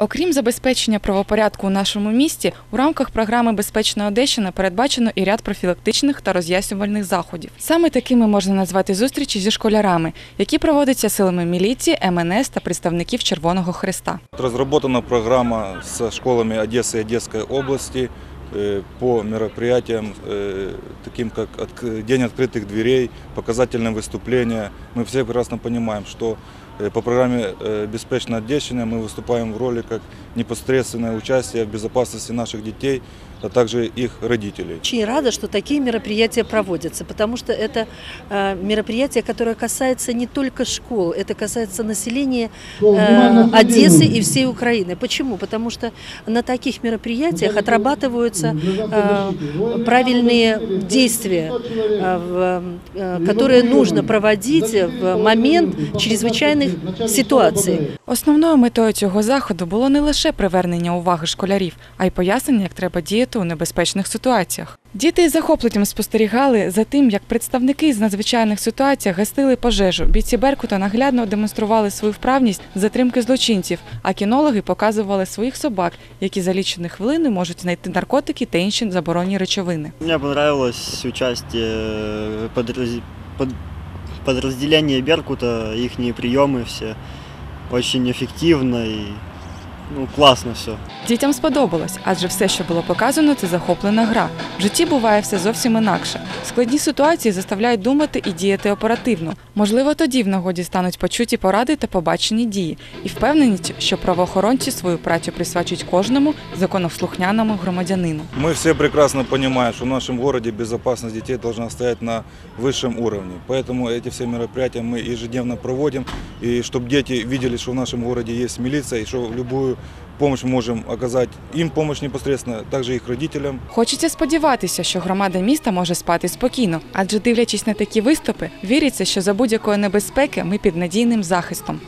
Окрім забезпечення правопорядку у нашому місті, у рамках програми Безпечна Одещина передбачено і ряд профілактичних та роз'яснювальних заходів. Саме такими можна назвати зустрічі зі школярами, які проводяться силами міліції, МНС та представників Червоного Христа. Разработана программа со школами Одессы и Одесской области э, по мероприятиям, э, таким как отк- День открытых дверей, показательные выступления. Мы все прекрасно понимаем, что э, по программе э, «Беспечная Одещина» мы выступаем в роли как непосредственное участие в безопасности наших детей, а также их родителей. Очень рада, что такие мероприятия проводятся, потому что это э, мероприятие, которое касается не только школ, это касается населения э, Одессы и всей Украины. Почему? Потому что на таких мероприятиях отрабатываются э, правильные действия, э, э, которые нужно проводить в момент чрезвычайных ситуаций. Основною метою цього заходу було не лише привернення уваги школярів, а й пояснення, як треба діяти у небезпечних ситуаціях. Діти із захопленням спостерігали за тим, як представники з надзвичайних ситуацій гасили пожежу. Бійці Беркута наглядно демонстрували свою вправність затримки злочинців, а кінологи показували своїх собак, які за лічені хвилини можуть знайти наркотики та інші заборонені речовини. Мне понравилось участие подраз- под- подразделения Беркута, их приемы все. Очень эффективно и ну, классно все. Дітям сподобалось, адже все, що було показано, це захоплена гра. В житті буває все зовсім інакше. Складні ситуації заставляють думати і діяти оперативно. Можливо, тоді в нагоді стануть почуті поради та побачені дії, і впевненість, що правоохоронці свою працю присвячують кожному законослухняному громадянину. Мы все прекрасно понимаем, что в нашем городе безопасность детей должна стоять на высшем уровне. Поэтому эти все мероприятия мы ежедневно проводим. И чтобы дети видели, что в нашем городе есть милиция, и что любую помощь можемо оказати їм помощь непосредственно, також їх родителям. Хочеться сподіватися, що громада міста може спати спокійно, адже дивлячись на такі виступи, віриться, що за будь-якої небезпеки ми під надійним захистом.